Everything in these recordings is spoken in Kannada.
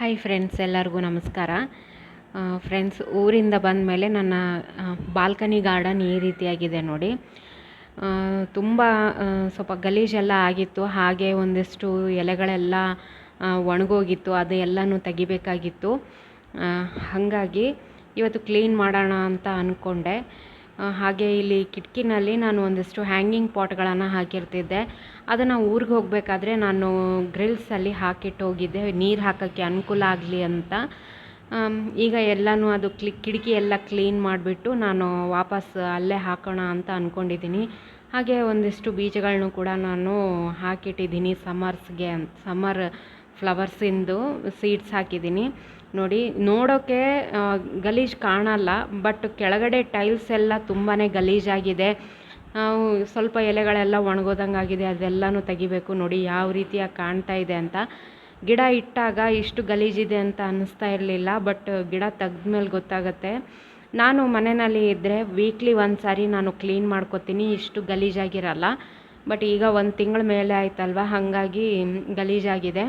ಹಾಯ್ ಫ್ರೆಂಡ್ಸ್ ಎಲ್ಲರಿಗೂ ನಮಸ್ಕಾರ. ಫ್ರೆಂಡ್ಸ್ ಊರಿಂದ ಬಂದ ಮೇಲೆ ನನ್ನ ಬಾಲ್ಕನಿ ಗಾರ್ಡನ್ ಈ ರೀತಿಯಾಗಿದೆ ನೋಡಿ. ತುಂಬ ಸ್ವಲ್ಪ ಗಲೀಜೆಲ್ಲ ಆಗಿತ್ತು. ಹಾಗೆ ಒಂದಿಷ್ಟು ಎಲೆಗಳೆಲ್ಲ ಒಣಗೋಗಿತ್ತು. ಅದು ಎಲ್ಲನೂ ತೆಗಿಬೇಕಾಗಿತ್ತು. ಹಾಗಾಗಿ ಇವತ್ತು ಕ್ಲೀನ್ ಮಾಡೋಣ ಅಂತ ಅಂದ್ಕೊಂಡೆ ಹಾಗೆ ಇಲ್ಲಿ ಕಿಟಕಿನಲ್ಲಿ ನಾನು ಒಂದಿಷ್ಟು ಹ್ಯಾಂಗಿಂಗ್ ಪಾಟ್ಗಳನ್ನು ಹಾಕಿರ್ತಿದ್ದೆ. ಅದನ್ನು ಊರಿಗೆ ಹೋಗಬೇಕಾದ್ರೆ ನಾನು ಗ್ರಿಲ್ಸಲ್ಲಿ ಹಾಕಿಟ್ಟು ಹೋಗಿದ್ದೆ. ನೀರು ಹಾಕೋಕ್ಕೆ ಅನುಕೂಲ ಆಗಲಿ ಅಂತ. ಈಗ ಎಲ್ಲನೂ ಅದು ಕ್ಲಿ, ಕಿಟಕಿ ಎಲ್ಲ ಕ್ಲೀನ್ ಮಾಡಿಬಿಟ್ಟು ನಾನು ವಾಪಸ್ ಅಲ್ಲೇ ಹಾಕೋಣ ಅಂತ ಅಂದ್ಕೊಂಡಿದ್ದೀನಿ ಹಾಗೆ ಒಂದಿಷ್ಟು ಬೀಜಗಳನ್ನು ಕೂಡ ನಾನು ಹಾಕಿಟ್ಟಿದ್ದೀನಿ ಸಮ್ಮರ್ಸ್ಗೆ ಸಮ್ಮರ್ ಫ್ಲವರ್ಸಿಂದು ಸೀಡ್ಸ್ ಹಾಕಿದ್ದೀನಿ ನೋಡಿ ನೋಡೋಕ್ಕೆ ಗಲೀಜು ಕಾಣಲ್ಲ, ಬಟ್ ಕೆಳಗಡೆ ಟೈಲ್ಸ್ ಎಲ್ಲ ತುಂಬಾ ಗಲೀಜಾಗಿದೆ. ಸ್ವಲ್ಪ ಎಲೆಗಳೆಲ್ಲ ಒಣಗೋದಂಗಾಗಿದೆ, ಅದೆಲ್ಲನೂ ತೆಗಿಬೇಕು. ನೋಡಿ, ಯಾವ ರೀತಿಯಾಗಿ ಕಾಣ್ತಾ ಇದೆ ಅಂತ. ಗಿಡ ಇಟ್ಟಾಗ ಇಷ್ಟು ಗಲೀಜಿದೆ ಅಂತ ಅನ್ನಿಸ್ತಾ ಇರಲಿಲ್ಲ, ಬಟ್ ಗಿಡ ತೆಗ್ದ್ಮೇಲೆ ಗೊತ್ತಾಗುತ್ತೆ. ನಾನು ಮನೆಯಲ್ಲಿ ಇದ್ದರೆ ವೀಕ್ಲಿ ಒಂದು ಸಾರಿ ನಾನು ಕ್ಲೀನ್ ಮಾಡ್ಕೊತೀನಿ, ಇಷ್ಟು ಗಲೀಜಾಗಿರಲ್ಲ. ಬಟ್ ಈಗ ಒಂದು ತಿಂಗಳ ಮೇಲೆ ಆಯ್ತಲ್ವ, ಹಾಗಾಗಿ ಗಲೀಜಾಗಿದೆ.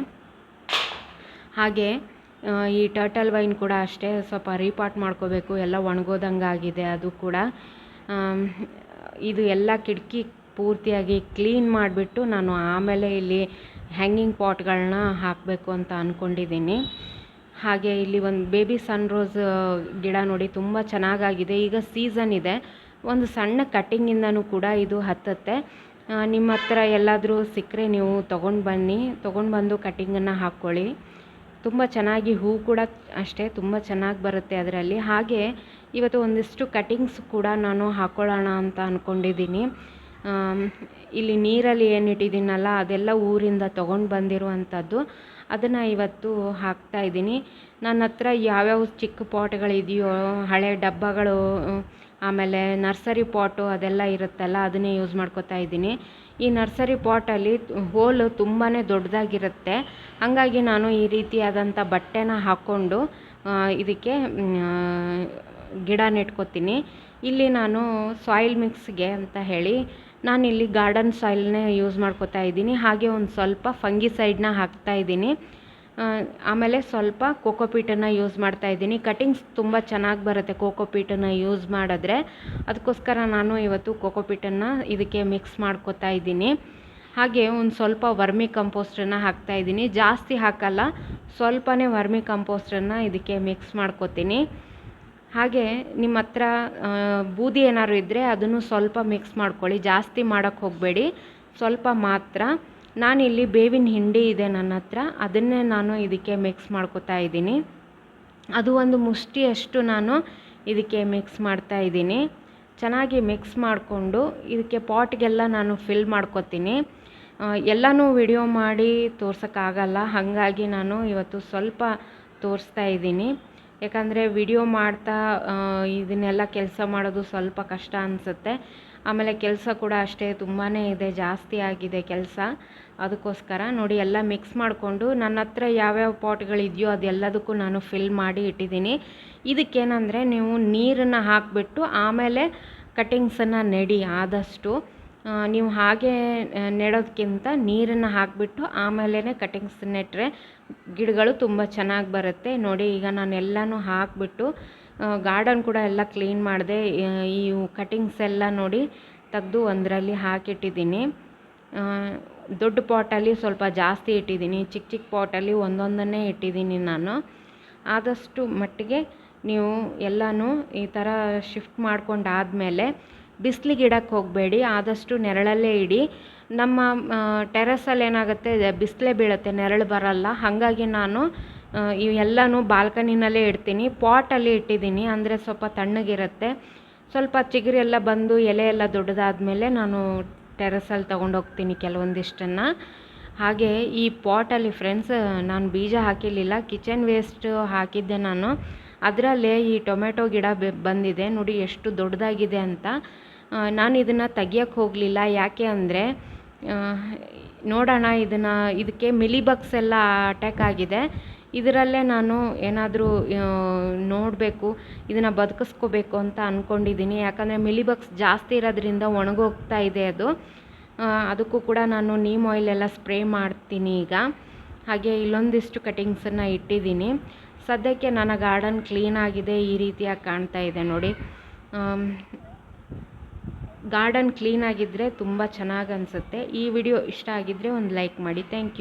ಹಾಗೆ ಈ ಟರ್ಟಲ್ ವೈನ್ ಕೂಡ ಅಷ್ಟೇ ಸ್ವಲ್ಪ ರೀಪಾಟ್ ಮಾಡ್ಕೋಬೇಕು, ಎಲ್ಲ ಒಣಗೋದಂಗಾಗಿದೆ ಅದು ಕೂಡ. ಇದು ಎಲ್ಲ ಕಿಟಕಿ ಪೂರ್ತಿಯಾಗಿ ಕ್ಲೀನ್ ಮಾಡಿಬಿಟ್ಟು ನಾನು ಆಮೇಲೆ ಇಲ್ಲಿ ಹ್ಯಾಂಗಿಂಗ್ ಪಾಟ್ಗಳನ್ನ ಹಾಕಬೇಕು ಅಂತ ಅಂದ್ಕೊಂಡಿದ್ದೀನಿ ಹಾಗೆ ಇಲ್ಲಿ ಒಂದು ಬೇಬಿ ಸನ್ ರೋಸ್ ಗಿಡ ನೋಡಿ ತುಂಬ ಚೆನ್ನಾಗಾಗಿದೆ. ಈಗ ಸೀಸನ್ ಇದೆ. ಒಂದು ಸಣ್ಣ ಕಟ್ಟಿಂಗಿಂದನೂ ಕೂಡ ಇದು ಹತ್ತತ್ತೆ. ನಿಮ್ಮ ಹತ್ರ ಎಲ್ಲಾದರೂ ಸಿಕ್ಕರೆ ನೀವು ತೊಗೊಂಡು ಬನ್ನಿ. ತೊಗೊಂಡು ಬಂದು ಕಟ್ಟಿಂಗನ್ನು ಹಾಕ್ಕೊಳ್ಳಿ. ತುಂಬ ಚೆನ್ನಾಗಿ ಹೂ ಕೂಡ ಅಷ್ಟೇ ತುಂಬ ಚೆನ್ನಾಗಿ ಬರುತ್ತೆ ಅದರಲ್ಲಿ. ಹಾಗೆ ಇವತ್ತು ಒಂದಿಷ್ಟು ಕಟಿಂಗ್ಸ್ ಕೂಡ ನಾನು ಹಾಕ್ಕೊಳ್ಳೋಣ ಅಂತ ಅಂದ್ಕೊಂಡಿದ್ದೀನಿ ಇಲ್ಲಿ ನೀರಲ್ಲಿ ಏನು ಇಟ್ಟಿದ್ದೀನಲ್ಲ ಅದೆಲ್ಲ ಊರಿಂದ ತೊಗೊಂಡು ಬಂದಿರುವಂಥದ್ದು ಅದನ್ನು ಇವತ್ತು ಹಾಕ್ತಾ ಇದ್ದೀನಿ. ನನ್ನ ಹತ್ರ ಯಾವ್ಯಾವ ಚಿಕ್ಕ ಪಾಟ್ಗಳಿದೆಯೋ, ಹಳೆ ಡಬ್ಬಗಳು, ಆಮೇಲೆ ನರ್ಸರಿ ಪಾಟು ಅದೆಲ್ಲ ಇರುತ್ತಲ್ಲ ಅದನ್ನೇ ಯೂಸ್ ಮಾಡ್ಕೋತಾ ಇದ್ದೀನಿ. ಈ ನರ್ಸರಿ ಪಾಟಲ್ಲಿ ಹೋಲು ತುಂಬಾ ದೊಡ್ಡದಾಗಿರುತ್ತೆ. ಹಾಗಾಗಿ ನಾನು ಈ ರೀತಿಯಾದಂಥ ಬಟ್ಟೆನ ಹಾಕ್ಕೊಂಡು ಇದಕ್ಕೆ ಗಿಡ ನೆಟ್ಕೋತೀನಿ ಇಲ್ಲಿ ನಾನು ಸಾಯಿಲ್ ಮಿಕ್ಸ್ಗೆ ಅಂತ ಹೇಳಿ ನಾನಿಲ್ಲಿ ಗಾರ್ಡನ್ ಸಾಯಿಲ್ನೇ ಯೂಸ್ ಮಾಡ್ಕೋತಾ ಇದ್ದೀನಿ. ಹಾಗೆ ಒಂದು ಸ್ವಲ್ಪ ಫಂಗಿಸೈಡ್ನ ಹಾಕ್ತಾ ಇದ್ದೀನಿ. ಆಮೇಲೆ ಸ್ವಲ್ಪ ಕೋಕೋಪೀಟನ್ನು ಯೂಸ್ ಮಾಡ್ತಾ ಇದ್ದೀನಿ. ಕಟಿಂಗ್ಸ್ ತುಂಬ ಚೆನ್ನಾಗಿ ಬರುತ್ತೆ ಕೋಕೋಪೀಟನ್ನು ಯೂಸ್ ಮಾಡಿದ್ರೆ. ಅದಕ್ಕೋಸ್ಕರ ನಾನು ಇವತ್ತು ಕೋಕೋಪೀಟನ್ನು ಇದಕ್ಕೆ ಮಿಕ್ಸ್ ಮಾಡ್ಕೋತಾ ಇದ್ದೀನಿ. ಹಾಗೆ ಒಂದು ಸ್ವಲ್ಪ ವರ್ಮಿ ಕಂಪೋಸ್ಟನ್ನು ಹಾಕ್ತಾ ಇದ್ದೀನಿ. ಜಾಸ್ತಿ ಹಾಕಲ್ಲ, ಸ್ವಲ್ಪನೇ ವರ್ಮಿ ಕಂಪೋಸ್ಟನ್ನು ಇದಕ್ಕೆ ಮಿಕ್ಸ್ ಮಾಡ್ಕೋತೀನಿ. ಹಾಗೆ ನಿಮ್ಮ ಹತ್ರ ಬೂದಿ ಏನಾದ್ರು ಇದ್ದರೆ ಅದನ್ನು ಸ್ವಲ್ಪ ಮಿಕ್ಸ್ ಮಾಡ್ಕೊಳ್ಳಿ. ಜಾಸ್ತಿ ಮಾಡೋಕ್ಕೆ ಹೋಗಬೇಡಿ. ಸ್ವಲ್ಪ ಮಾತ್ರ. ನಾನಿಲ್ಲಿ ಬೇವಿನ ಹಿಂಡಿ ಇದೆ ನನ್ನ ಹತ್ರ. ಅದನ್ನೇ ನಾನು ಇದಕ್ಕೆ ಮಿಕ್ಸ್ ಮಾಡ್ಕೋತಾ ಇದ್ದೀನಿ. ಅದು ಒಂದು ಮುಷ್ಟಿಯಷ್ಟು ನಾನು ಇದಕ್ಕೆ ಮಿಕ್ಸ್ ಮಾಡ್ತಾ ಇದ್ದೀನಿ. ಚೆನ್ನಾಗಿ ಮಿಕ್ಸ್ ಮಾಡಿಕೊಂಡು ಇದಕ್ಕೆ ಪಾಟ್ಗೆಲ್ಲ ನಾನು ಫಿಲ್ ಮಾಡ್ಕೊತೀನಿ. ಎಲ್ಲನೂ ವಿಡಿಯೋ ಮಾಡಿ ತೋರ್ಸೋಕ್ಕಾಗಲ್ಲ. ಹಾಗಾಗಿ ನಾನು ಇವತ್ತು ಸ್ವಲ್ಪ ತೋರಿಸ್ತಾ ಇದ್ದೀನಿ. ಯಾಕಂದರೆ ವಿಡಿಯೋ ಮಾಡ್ತಾ ಇದನ್ನೆಲ್ಲ ಕೆಲಸ ಮಾಡೋದು ಸ್ವಲ್ಪ ಕಷ್ಟ ಅನಿಸುತ್ತೆ. ಆಮೇಲೆ ಕೆಲಸ ಕೂಡ ಅಷ್ಟೇ ತುಂಬಾ ಇದೆ, ಜಾಸ್ತಿ ಆಗಿದೆ ಕೆಲಸ. ಅದಕ್ಕೋಸ್ಕರ ನೋಡಿ ಎಲ್ಲ ಮಿಕ್ಸ್ ಮಾಡಿಕೊಂಡು ನನ್ನ ಹತ್ರ ಯಾವ್ಯಾವ ಪಾಟ್ಗಳಿದೆಯೋ ಅದೆಲ್ಲದಕ್ಕೂ ನಾನು ಫಿಲ್ ಮಾಡಿ ಇಟ್ಟಿದ್ದೀನಿ. ಇದಕ್ಕೇನೆಂದರೆ ನೀವು ನೀರನ್ನು ಹಾಕಿಬಿಟ್ಟು ಆಮೇಲೆ ಕಟಿಂಗ್ಸನ್ನು ನೆಡಿ ಆದಷ್ಟು. ನೀವು ಹಾಗೆ ನೆಡೋದಕ್ಕಿಂತ ನೀರನ್ನು ಹಾಕಿಬಿಟ್ಟು ಆಮೇಲೆ ಕಟಿಂಗ್ಸ್ ನೆಟ್ಟರೆ ಗಿಡಗಳು ತುಂಬ ಚೆನ್ನಾಗಿ ಬರುತ್ತೆ. ನೋಡಿ ಈಗ ನಾನು ಎಲ್ಲನೂ ಹಾಕಿಬಿಟ್ಟು ಗಾರ್ಡನ್ ಕೂಡ ಎಲ್ಲ ಕ್ಲೀನ್ ಮಾಡಿದೆ ಈ ಕಟಿಂಗ್ಸ್ ಎಲ್ಲ ನೋಡಿ ತೆಗೆದು ಒಂದರಲ್ಲಿ ಹಾಕಿಟ್ಟಿದ್ದೀನಿ. ದೊಡ್ಡ ಪಾಟಲ್ಲಿ ಸ್ವಲ್ಪ ಜಾಸ್ತಿ ಇಟ್ಟಿದ್ದೀನಿ ಚಿಕ್ಕ ಚಿಕ್ಕ ಪಾಟಲ್ಲಿ ಒಂದೊಂದನ್ನೇ ಇಟ್ಟಿದ್ದೀನಿ ನಾನು. ಆದಷ್ಟು ಮಟ್ಟಿಗೆ ನೀವು ಎಲ್ಲನೂ ಈ ಥರ ಶಿಫ್ಟ್ ಮಾಡ್ಕೊಂಡಾದಮೇಲೆ ಬಿಸಿಲಿಗೆ ಇಡಕ್ಕೆ ಹೋಗಬೇಡಿ, ಆದಷ್ಟು ನೆರಳಲ್ಲೇ ಇಡಿ. ನಮ್ಮ ಟೆರೆಸಲ್ಲಿ ಏನಾಗುತ್ತೆ ಬಿಸಿಲೇ ಬೀಳುತ್ತೆ, ನೆರಳು ಬರಲ್ಲ. ಹಾಗಾಗಿ ನಾನು ಇವೆಲ್ಲನೂ ಬಾಲ್ಕನಿನಲ್ಲೇ ಇಡ್ತೀನಿ. ಪಾಟಲ್ಲಿ ಇಟ್ಟಿದ್ದೀನಿ. ಅಂದರೆ ಸ್ವಲ್ಪ ತಣ್ಣಗಿರುತ್ತೆ. ಸ್ವಲ್ಪ ಚಿಗುರು ಎಲ್ಲ ಬಂದು ಎಲೆ ಎಲ್ಲ ದೊಡ್ಡದಾದಮೇಲೆ ನಾನು ಟೆರೆಸಲ್ಲಿ ತೊಗೊಂಡೋಗ್ತೀನಿ ಕೆಲವೊಂದಿಷ್ಟನ್ನು. ಹಾಗೆ ಈ ಪಾಟಲ್ಲಿ ಫ್ರೆಂಡ್ಸ್ ನಾನು ಬೀಜ ಹಾಕಿರಲಿಲ್ಲ. ಕಿಚನ್ ವೇಸ್ಟ್ ಹಾಕಿದ್ದೆ ನಾನು. ಅದರಲ್ಲೇ ಈ ಟೊಮೆಟೊ ಗಿಡ ಬಂದಿದೆ. ನೋಡಿ ಎಷ್ಟು ದೊಡ್ಡದಾಗಿದೆ ಅಂತ. ನಾನು ಇದನ್ನು ತೆಗಿಯೋಕ್ಕೆ ಹೋಗಲಿಲ್ಲ. ಯಾಕೆ ಅಂದರೆ ನೋಡೋಣ ಇದನ್ನು, ಇದಕ್ಕೆ ಮಿಲಿಬಗ್ಸ್ ಎಲ್ಲ ಅಟ್ಯಾಕ್ ಆಗಿದೆ. ಇದರಲ್ಲೇ ನಾನು ಏನಾದರೂ ನೋಡಬೇಕು, ಇದನ್ನು ಬದುಕಿಸ್ಕೋಬೇಕು ಅಂತ ಅಂದ್ಕೊಂಡಿದ್ದೀನಿ ಯಾಕಂದರೆ ಮಿಲಿಬಗ್ಸ್ ಜಾಸ್ತಿ ಇರೋದ್ರಿಂದ ಒಣಗೋಗ್ತಾ ಇದೆ ಅದು. ಅದಕ್ಕೂ ಕೂಡ ನಾನು ನೀಮ್ ಆಯಿಲ್ ಎಲ್ಲ ಸ್ಪ್ರೇ ಮಾಡ್ತೀನಿ ಈಗ. ಹಾಗೆ ಇಲ್ಲೊಂದಿಷ್ಟು ಕಟಿಂಗ್ಸನ್ನು ಇಟ್ಟಿದ್ದೀನಿ. ಸದ್ಯಕ್ಕೆ ನನ್ನ ಗಾರ್ಡನ್ ಕ್ಲೀನಾಗಿದೆ ಈ ರೀತಿಯಾಗಿ ಕಾಣ್ತಾ ಇದೆ ನೋಡಿ. ಗಾರ್ಡನ್ ಕ್ಲೀನಾಗಿದ್ದರೆ ತುಂಬ ಚೆನ್ನಾಗಿ ಅನಿಸುತ್ತೆ. ಈ ವಿಡಿಯೋ ಇಷ್ಟ ಆಗಿದ್ದರೆ ಒಂದು ಲೈಕ್ ಮಾಡಿ. Thank you.